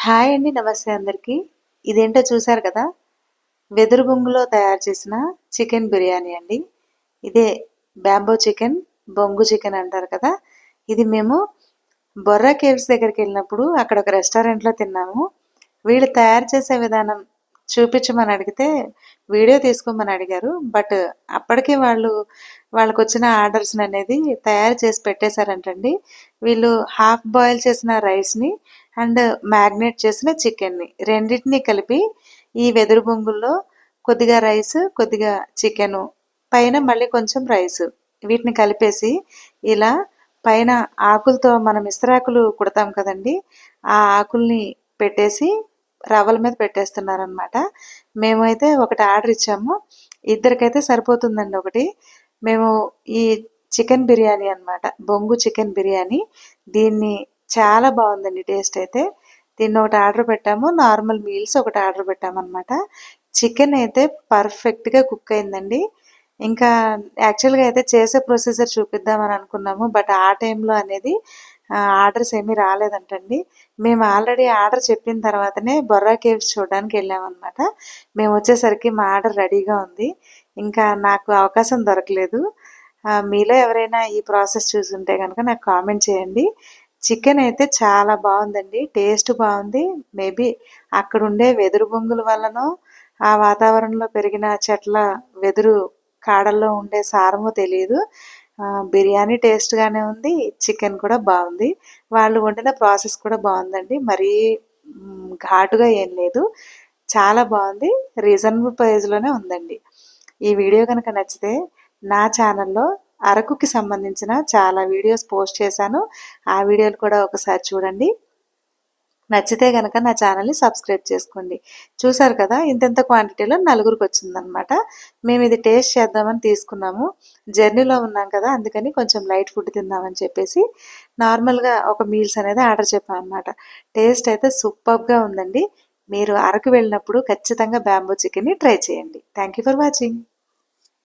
Hi అండి నమస్తే అందరికీ. ఇదేంటో చూసారు కదా? వెదురు బొంగులో తయారు చేసిన చికెన్ బిర్యానీ అండి. ఇదే బ్యాంబో చికెన్ బొంగు చికెన్ అంటారు కదా? ఇది మేము బొర్రా కేవ్స్ దగ్గరికి వెళ్ళినప్పుడు అక్కడ ఒక రెస్టారెంట్లో తిన్నాము. వీళ్ళు తయారు చేసే విధానం చూపించమని అడిగితే వీడియో తీసుకోమని అడిగారు. బట్ అప్పటికే వాళ్ళు వాళ్ళకు వచ్చిన ఆర్డర్స్ అనేది తయారు చేసి పెట్టేశారంటండి. వీళ్ళు హాఫ్ బాయిల్ చేసిన రైస్ని అండ్ మ్యాగ్నేట్ చేసిన చికెన్ని రెండింటిని కలిపి ఈ వెదురు బొంగుల్లో కొద్దిగా రైస్ కొద్దిగా చికెను పైన మళ్ళీ కొంచెం రైస్ వీటిని కలిపేసి ఇలా పైన ఆకులతో మనం ఇస్తరాకులు కుడతాం కదండి ఆ ఆకుల్ని పెట్టేసి రవ్వల మీద పెట్టేస్తున్నారనమాట మేమైతే ఒకటి ఆర్డర్ ఇచ్చాము. ఇద్దరికైతే సరిపోతుందండి ఒకటి. మేము ఈ చికెన్ బిర్యానీ అనమాట బొంగు చికెన్ బిర్యానీ. దీన్ని చాలా బాగుందండి టేస్ట్ అయితే. దీన్ని ఒకటి ఆర్డర్ పెట్టాము. నార్మల్ మీల్స్ ఒకటి ఆర్డర్ పెట్టామన్నమాట. చికెన్ అయితే పర్ఫెక్ట్గా కుక్ అయిందండి. ఇంకా యాక్చువల్గా అయితే చేసే ప్రొసీజర్ చూపిద్దామని అనుకున్నాము. బట్ ఆ టైంలో అనేది ఆర్డర్స్ ఏమీ రాలేదంటండి. మేము ఆల్రెడీ ఆర్డర్ చెప్పిన తర్వాతనే బొర్రా కేవ్స్ చూడడానికి వెళ్ళామన్నమాట. మేము వచ్చేసరికి మా ఆర్డర్ రెడీగా ఉంది. ఇంకా నాకు అవకాశం దొరకలేదు. మీలో ఎవరైనా ఈ ప్రాసెస్ చూసుంటే కనుక నాకు కామెంట్ చేయండి. చికెన్ అయితే చాలా బాగుందండి. టేస్ట్ బాగుంది. మేబీ అక్కడ ఉండే వెదురు బొంగుల వల్లనో ఆ వాతావరణంలో పెరిగిన చెట్ల వెదురు కాడల్లో ఉండే సారమో తెలియదు బిర్యానీ టేస్ట్గానే ఉంది చికెన్ కూడా బాగుంది. వాళ్ళు వండిన ప్రాసెస్ కూడా బాగుందండి. మరీ ఘాటుగా ఏం లేదు. చాలా బాగుంది రీజనబుల్ ప్రైజ్లోనే ఉందండి. ఈ వీడియో కనుక నచ్చితే నా ఛానల్లో అరకుకి సంబంధించిన చాలా వీడియోస్ పోస్ట్ చేశాను. ఆ వీడియోలు కూడా ఒకసారి చూడండి. నచ్చితే కనుక నా ఛానల్ని సబ్స్క్రైబ్ చేసుకోండి. చూసారు కదా ఇంతెంత క్వాంటిటీలో నలుగురికి వచ్చిందనమాట మేము ఇది టేస్ట్ చేద్దామని తీసుకున్నాము. జర్నీలో ఉన్నాం కదా అందుకని కొంచెం లైట్ ఫుడ్ తిందామని చెప్పేసి నార్మల్గా ఒక మీల్స్ అనేది ఆర్డర్ చెప్పాను అనమాట టేస్ట్ అయితే సూపర్గా ఉందండి. మీరు అరకు వెళ్ళినప్పుడు ఖచ్చితంగా బ్యాంబో చికెన్ని ట్రై చేయండి. Thank for watching.